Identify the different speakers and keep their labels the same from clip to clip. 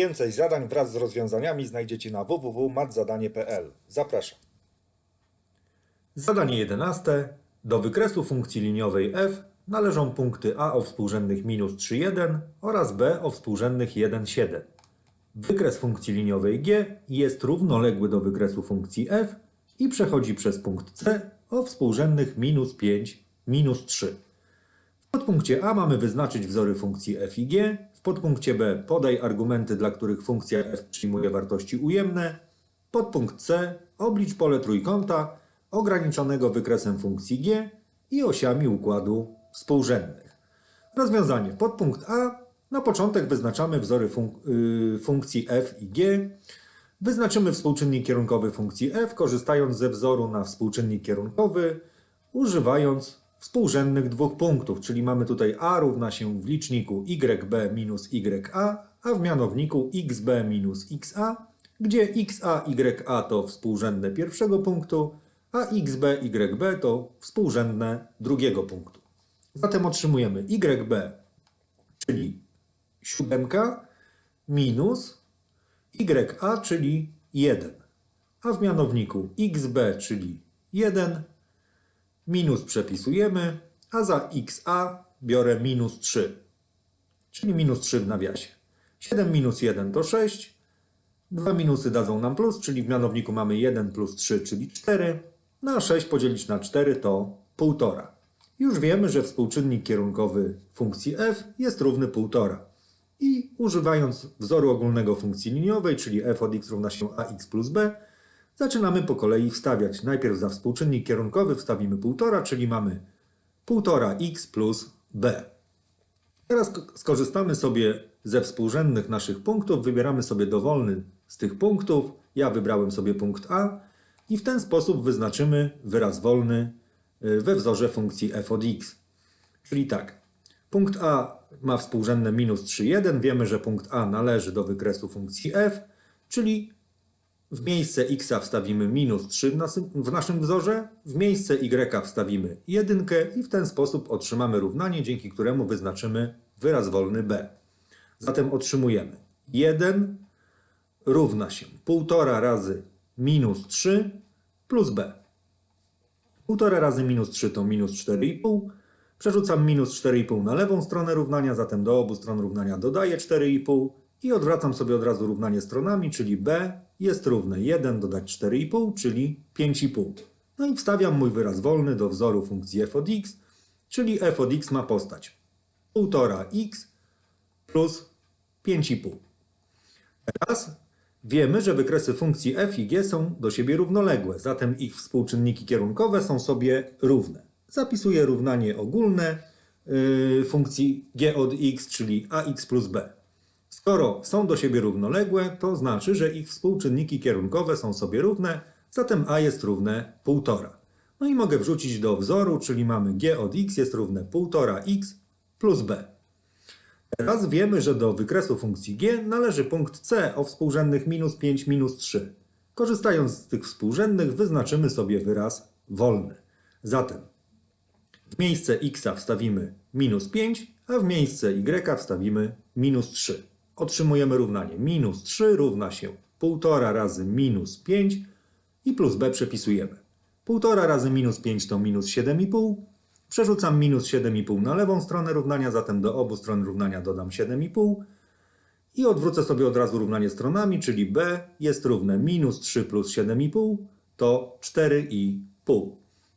Speaker 1: Więcej zadań wraz z rozwiązaniami znajdziecie na www.matzadanie.pl. Zapraszam. Zadanie 11. Do wykresu funkcji liniowej f należą punkty a o współrzędnych minus 3,1 oraz b o współrzędnych 1,7. Wykres funkcji liniowej g jest równoległy do wykresu funkcji f i przechodzi przez punkt c o współrzędnych minus 5, minus 3. W podpunkcie A mamy wyznaczyć wzory funkcji f i g, w podpunkcie B podaj argumenty, dla których funkcja f przyjmuje wartości ujemne, podpunkt C oblicz pole trójkąta ograniczonego wykresem funkcji g i osiami układu współrzędnych. Rozwiązanie. Podpunkt A. Na początek wyznaczamy wzory funk y, funkcji f i g. Wyznaczymy współczynnik kierunkowy funkcji f, korzystając ze wzoru na współczynnik kierunkowy, używając współrzędnych dwóch punktów, czyli mamy tutaj a równa się w liczniku yb minus ya, a w mianowniku xb minus xa, gdzie xa, ya to współrzędne pierwszego punktu, a xb, yb to współrzędne drugiego punktu. Zatem otrzymujemy yb, czyli siódemka, minus ya, czyli 1, a w mianowniku xb, czyli 1, minus przepisujemy, a za xa biorę minus 3, czyli minus 3 w nawiasie. 7 minus 1 to 6, dwa minusy dadzą nam plus, czyli w mianowniku mamy 1 plus 3, czyli 4, no a 6 podzielić na 4 to 1,5. Już wiemy, że współczynnik kierunkowy funkcji f jest równy 1,5. I używając wzoru ogólnego funkcji liniowej, czyli f od x równa się ax plus b, zaczynamy po kolei wstawiać. Najpierw za współczynnik kierunkowy wstawimy 1,5, czyli mamy 1,5x plus b. Teraz skorzystamy sobie ze współrzędnych naszych punktów, wybieramy sobie dowolny z tych punktów. Ja wybrałem sobie punkt A i w ten sposób wyznaczymy wyraz wolny y, we wzorze funkcji f od x. Czyli tak, punkt A ma współrzędne minus 3,1. Wiemy, że punkt A należy do wykresu funkcji f, czyli w miejsce x wstawimy minus 3 w, naszym wzorze, w miejsce y wstawimy 1 i w ten sposób otrzymamy równanie, dzięki któremu wyznaczymy wyraz wolny b. Zatem otrzymujemy 1 równa się 1,5 razy minus 3 plus b. 1,5 razy minus 3 to minus 4,5. Przerzucam minus 4,5 na lewą stronę równania, zatem do obu stron równania dodaję 4,5 i odwracam sobie od razu równanie stronami, czyli b jest równe 1 dodać 4,5, czyli 5,5. No i wstawiam mój wyraz wolny do wzoru funkcji f od x, czyli f od x ma postać 1,5x plus 5,5. Teraz wiemy, że wykresy funkcji f i g są do siebie równoległe, zatem ich współczynniki kierunkowe są sobie równe. Zapisuję równanie ogólne yy, funkcji g od x, czyli ax plus b. Skoro są do siebie równoległe, to znaczy, że ich współczynniki kierunkowe są sobie równe, zatem a jest równe 1,5. No i mogę wrzucić do wzoru, czyli mamy g od x jest równe 1,5x plus b. Teraz wiemy, że do wykresu funkcji g należy punkt c o współrzędnych minus 5, minus 3. Korzystając z tych współrzędnych wyznaczymy sobie wyraz wolny. Zatem w miejsce x wstawimy minus 5, a w miejsce y wstawimy minus 3 otrzymujemy równanie minus 3 równa się 1,5 razy minus 5 i plus b przepisujemy. 1,5 razy minus 5 to minus 7,5. Przerzucam minus 7,5 na lewą stronę równania, zatem do obu stron równania dodam 7,5 i odwrócę sobie od razu równanie stronami, czyli b jest równe minus 3 plus 7,5 to 4,5.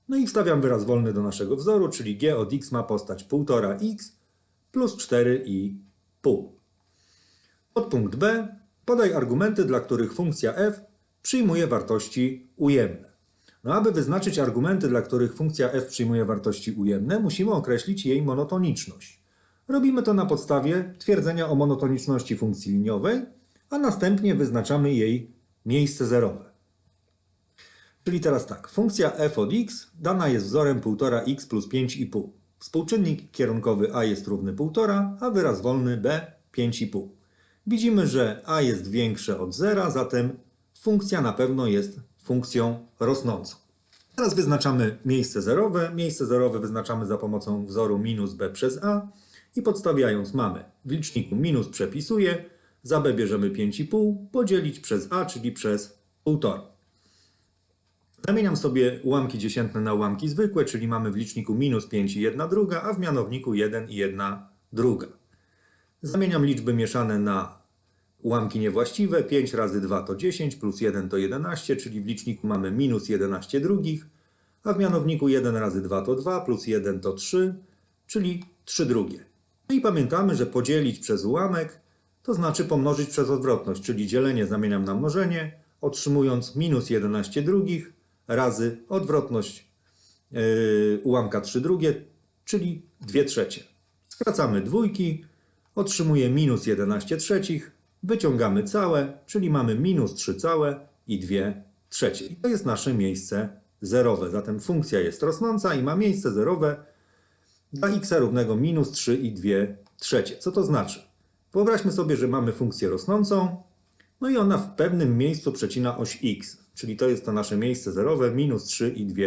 Speaker 1: No i wstawiam wyraz wolny do naszego wzoru, czyli g od x ma postać 1,5x plus 4,5. Podpunkt B. Podaj argumenty, dla których funkcja f przyjmuje wartości ujemne. No, aby wyznaczyć argumenty, dla których funkcja f przyjmuje wartości ujemne, musimy określić jej monotoniczność. Robimy to na podstawie twierdzenia o monotoniczności funkcji liniowej, a następnie wyznaczamy jej miejsce zerowe. Czyli teraz tak, funkcja f od x dana jest wzorem 1,5x plus 5,5. Współczynnik kierunkowy a jest równy 1,5, a wyraz wolny b 5,5. Widzimy, że a jest większe od zera, zatem funkcja na pewno jest funkcją rosnącą. Teraz wyznaczamy miejsce zerowe. Miejsce zerowe wyznaczamy za pomocą wzoru minus b przez a i podstawiając mamy w liczniku minus przepisuję, Za b bierzemy 5,5 podzielić przez a, czyli przez 1,5. Zamieniam sobie ułamki dziesiętne na ułamki zwykłe, czyli mamy w liczniku minus 5 i 1 druga, a w mianowniku 1 i 1 druga. Zamieniam liczby mieszane na ułamki niewłaściwe. 5 razy 2 to 10, plus 1 to 11, czyli w liczniku mamy minus 11 drugich, a w mianowniku 1 razy 2 to 2, plus 1 to 3, czyli 3 drugie. No i pamiętamy, że podzielić przez ułamek to znaczy pomnożyć przez odwrotność, czyli dzielenie zamieniam na mnożenie, otrzymując minus 11 drugich razy odwrotność yy, ułamka 3 drugie, czyli 2 trzecie. Skracamy dwójki, otrzymuję minus 11 trzecich, wyciągamy całe, czyli mamy minus 3 całe i 2 trzecie. I to jest nasze miejsce zerowe. Zatem funkcja jest rosnąca i ma miejsce zerowe dla x równego minus 3 i 2 trzecie. Co to znaczy? Wyobraźmy sobie, że mamy funkcję rosnącą, no i ona w pewnym miejscu przecina oś x, czyli to jest to nasze miejsce zerowe, minus 3 i 2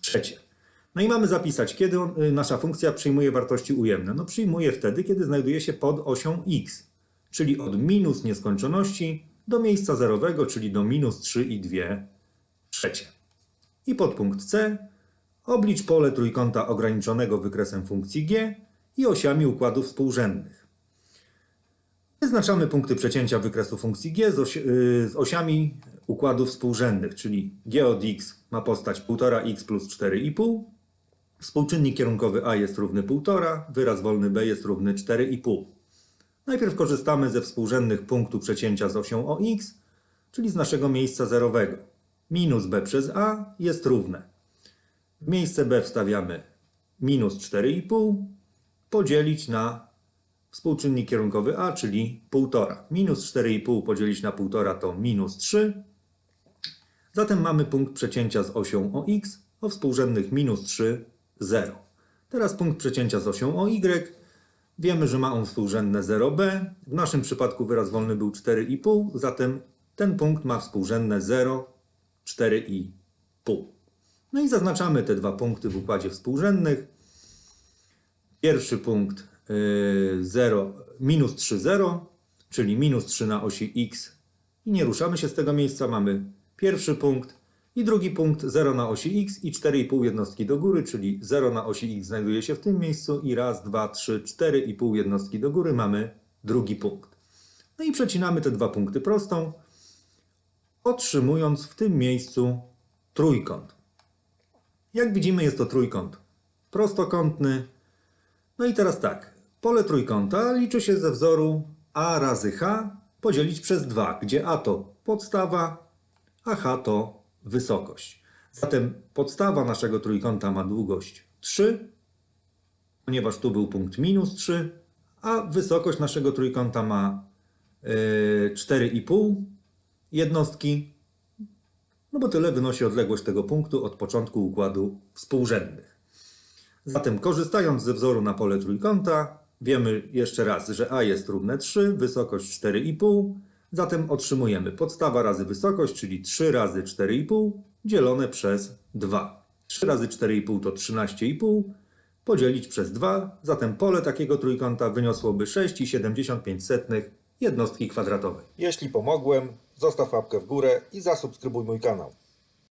Speaker 1: trzecie. No i mamy zapisać, kiedy y, nasza funkcja przyjmuje wartości ujemne. No przyjmuje wtedy, kiedy znajduje się pod osią x, czyli od minus nieskończoności do miejsca zerowego, czyli do minus 3 i 2 trzecie. I podpunkt C. Oblicz pole trójkąta ograniczonego wykresem funkcji g i osiami układów współrzędnych. Wyznaczamy punkty przecięcia wykresu funkcji g z, osi, yy, z osiami układów współrzędnych, czyli g od x ma postać 1,5x plus 4,5, współczynnik kierunkowy a jest równy 1,5, wyraz wolny b jest równy 4,5. Najpierw korzystamy ze współrzędnych punktu przecięcia z osią o x, czyli z naszego miejsca zerowego. Minus b przez a jest równe. W miejsce b wstawiamy minus 4,5 podzielić na współczynnik kierunkowy a, czyli 1,5. Minus 4,5 podzielić na 1,5 to minus 3. Zatem mamy punkt przecięcia z osią o x o współrzędnych minus 3, 0. Teraz punkt przecięcia z osią o y. Wiemy, że ma on współrzędne 0b. W naszym przypadku wyraz wolny był 4,5, zatem ten punkt ma współrzędne 0, 4,5. No i zaznaczamy te dwa punkty w układzie współrzędnych. Pierwszy punkt 0, minus 3, 0, czyli minus 3 na osi x i nie ruszamy się z tego miejsca. Mamy pierwszy punkt i drugi punkt 0 na osi x i 4,5 jednostki do góry, czyli 0 na osi x znajduje się w tym miejscu i raz, dwa, trzy, 4,5 jednostki do góry mamy drugi punkt. No i przecinamy te dwa punkty prostą, otrzymując w tym miejscu trójkąt. Jak widzimy jest to trójkąt prostokątny. No i teraz tak, pole trójkąta liczy się ze wzoru a razy h podzielić przez 2, gdzie a to podstawa, a h to wysokość. Zatem podstawa naszego trójkąta ma długość 3, ponieważ tu był punkt minus 3, a wysokość naszego trójkąta ma yy, 4,5 jednostki, no bo tyle wynosi odległość tego punktu od początku układu współrzędnych. Zatem korzystając ze wzoru na pole trójkąta, wiemy jeszcze raz, że a jest równe 3, wysokość 4,5, zatem otrzymujemy podstawa razy wysokość, czyli 3 razy 4,5 dzielone przez 2. 3 razy 4,5 to 13,5, podzielić przez 2, zatem pole takiego trójkąta wyniosłoby 6,75 jednostki kwadratowej.
Speaker 2: Jeśli pomogłem, zostaw łapkę w górę i zasubskrybuj mój kanał.